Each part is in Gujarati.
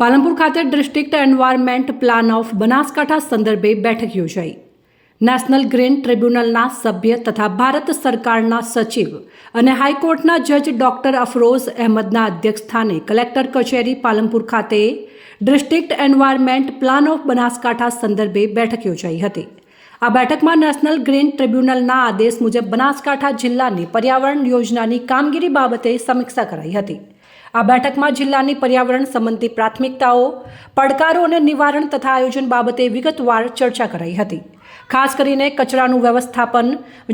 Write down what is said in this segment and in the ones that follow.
પાલનપુર ખાતે district environment plan of Banaskantha સંદર્ભે બેઠક યોજાઈ. નેશનલ ગ્રીન ટ્રિબ્યુનલના સભ્ય તથા ભારત સરકારના સચિવ અને હાઈકોર્ટના જજ ડોક્ટર અફરોઝ અહેમદના અધ્યક્ષસ્થાને કલેક્ટર કચેરી પાલનપુર ખાતે district environment plan of Banaskantha સંદર્ભે બેઠક યોજાઈ હતી. આ બેઠકમાં નેશનલ ગ્રીન ટ્રિબ્યુનલના આદેશ મુજબ બનાસકાંઠા જિલ્લાની પર્યાવરણ યોજનાની કામગીરી બાબતે સમીક્ષા કરાઈ હતી. આ બેઠકમાં જિલ્લાની પર્યાવરણ સંબંધી પ્રાથમિકતાઓ, પડકારો અને નિવારણ તથા આયોજન બાબતે વિગતવાર ચર્ચા કરાઈ હતી. ખાસ કરીને કચરાનું વ્યવસ્થાપન,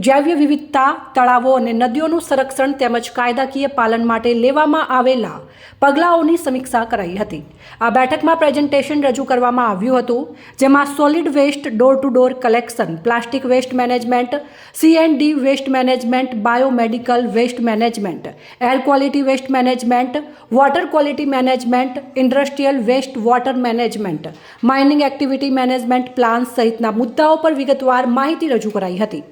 જૈવ વિવિધતા, તળાવો અને નદીઓનું સંરક્ષણ તેમજ કાયદાકીય પાલન માટે લેવામાં આવેલા પગલાઓની સમીક્ષા કરાઈ હતી. આ બેઠકમાં પ્રેઝન્ટેશન રજૂ કરવામાં આવ્યું હતું, જેમાં solid waste door to door collection plastic waste management CND waste management biomedical waste management air quality waste management water quality management industrial waste water management mining activity management plan સહિતના મુદ્દાઓ પર વિગતવાર માહિતી રજૂ કરાઈ હતી.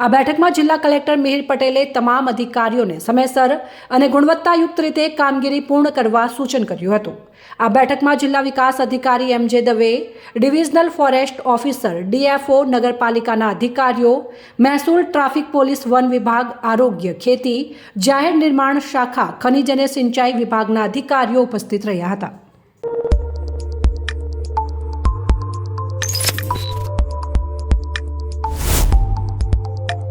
આ બેઠકમાં જિલ્લા કલેક્ટર મિહિર પટેલે તમામ અધિકારીઓને સમયસર અને ગુણવત્તાયુક્ત રીતે કામગીરી પૂર્ણ કરવા સૂચન કર્યું હતું. આ બેઠકમાં જિલ્લા વિકાસ અધિકારી M J Dave, divisional forest officer, DFO, નગરપાલિકાના અધિકારીઓ, મહેસૂલ ટ્રાફિક પોલીસ વન વિભાગ, આરોગ્ય ખેતી, જાહેર નિર્માણ શાખા, ખનિજ અને સિંચાઈ વિભાગના અધિકારીઓ ઉપસ્થિત રહ્યા હતા.